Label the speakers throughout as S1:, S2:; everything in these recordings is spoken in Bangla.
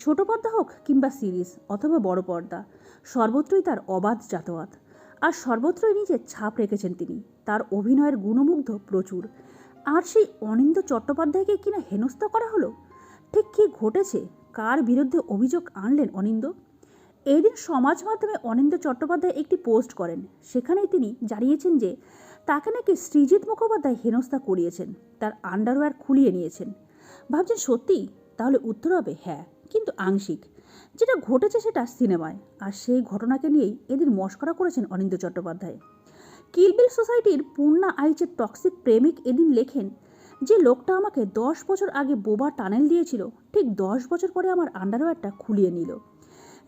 S1: ছোট পর্দা হোক কিংবা সিরিজ অথবা বড় পর্দা, সর্বত্রই তার অবাধ যাতায়াত। আর সর্বত্রই নিজের ছাপ রেখেছেন তিনি। তার অভিনয়ের গুণমুগ্ধ প্রচুর। আর সেই অনিন্দ চট্টোপাধ্যায়কে কিনা হেনস্থা করা হলো? ঠিক কী ঘটেছে? কার বিরুদ্ধে অভিযোগ আনলেন অনিন্দ এই দিন সমাজ মাধ্যমে অনিন্দ চট্টোপাধ্যায় একটি পোস্ট করেন। সেখানেই তিনি জানিয়েছেন যে, তাকে নাকি সৃজিৎ মুখোপাধ্যায় হেনস্থা করিয়েছেন। তার আন্ডারওয়্যার খুলিয়ে নিয়েছেন। ভাবছেন সত্যি তাহলে উত্তর হবে হ্যাঁ। কিন্তু আংশিক। যেটা ঘটেছে সেটা সিনেমায়। আর সেই ঘটনাকে নিয়েই এদিন মস্করা করেছেন অনিন্দ্য চট্টোপাধ্যায়। কিলবিল সোসাইটির পূর্ণা আইচের টক্সিক প্রেমিক এদিন লেখেন যে, লোকটা আমাকে দশ বছর আগে বোবা টানেল দিয়েছিল। ঠিক দশ বছর পরে আমার আন্ডারওয়্যারটা খুলিয়ে নিল।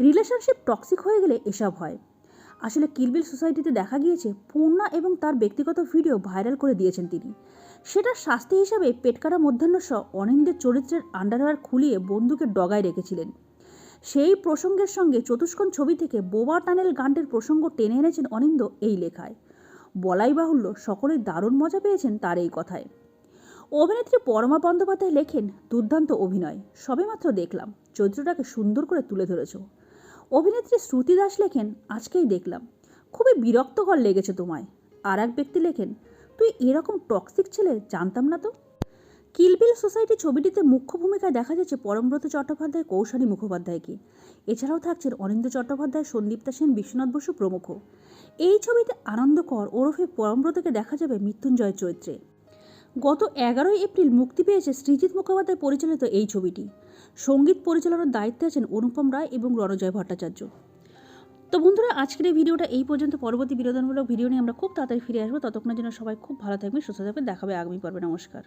S1: রিলেশনশিপ টক্সিক হয়ে গেলে এসব হয়। আসলে কিলবিল সোসাইটিতে দেখা গিয়েছে পূর্ণা এবং তার ব্যক্তিগত ভিডিও ভাইরাল করে দিয়েছেন তিনি। সেটার শাস্তি হিসাবে পেটকাটা মধ্যাহ্ন সহ অনিন্দের চরিত্রের আন্ডারওয়্যার খুলিয়ে বন্দুকের ডগায় রেখেছিলেন। সেই প্রসঙ্গের সঙ্গে চতুষ্কোণ ছবি থেকে বোবা টানেল গানটির প্রসঙ্গ টেনে এনেছেন অনিন্দ এই লেখায়। বলাই বাহুল্য, সকলেই দারুণ মজা পেয়েছেন তার এই কথায়। অভিনেত্রী পরমা বন্দ্যোপাধ্যায় লেখেন, দুর্দান্ত অভিনয়, সবেমাত্র দেখলাম, চরিত্রটাকে সুন্দর করে তুলে ধরেছ। অভিনেত্রী শ্রুতি দাস লেখেন, আজকেই দেখলাম। খুবই বিরক্তকর লেগেছে তোমায়। আর এক ব্যক্তি লেখেন, তুই এরকম টক্সিক ছেলে, জানতাম না তো? কিলবিল সোসাইটি ছবিটিতে মুখ্য ভূমিকায় দেখা যাচ্ছে পরমব্রত চট্টোপাধ্যায়, কৌশানী মুখোপাধ্যায়কে। এছাড়াও থাকছেন অনিন্দ চট্টোপাধ্যায়, সন্দীপ্তা সেন, বিশ্বনাথ বসু প্রমুখ। এই ছবিতে আনন্দকর ওরফে পরমব্রতকে দেখা যাবে মৃত্যুঞ্জয় চরিত্রে গত এগারোই এপ্রিল মুক্তি পেয়েছে সৃজিৎ মুখোপাধ্যায় পরিচালিত এই ছবিটি। সংগীত পরিচালনার দায়িত্বে আছেন অনুপম রায় এবং রণজয় ভট্টাচার্য। তো বন্ধুরা, আজকের এই ভিডিওটা এই পর্যন্ত। পরবর্তী বিনোদনমূলক ভিডিও নিয়ে আমরা খুব তাড়াতাড়ি ফিরে আসব। ততক্ষণের জন্য সবাই খুব ভালো থাকবে সুস্থ থাকবে দেখাবে আগামী পর্বে। নমস্কার।